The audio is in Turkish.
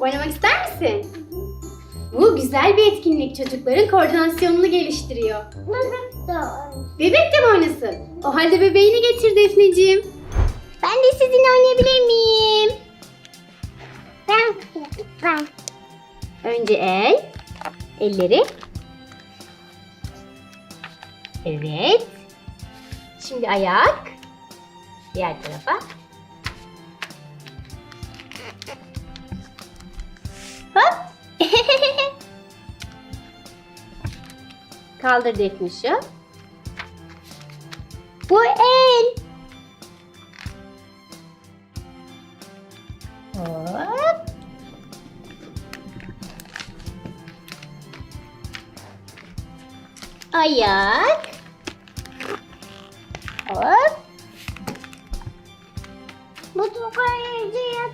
Oynamak ister misin? Bu güzel bir etkinlik. Çocukların koordinasyonunu geliştiriyor. Bebek de mi oynasın? O halde bebeğini getir Defneciğim. Ben de sizinle oynayabilir miyim? Ben, ben. Önce el. Elleri. Evet. Şimdi ayak. Diğer tarafa. Kaldır Defnişi. Bu el. Hop. Ayak. Hop. Bu yatak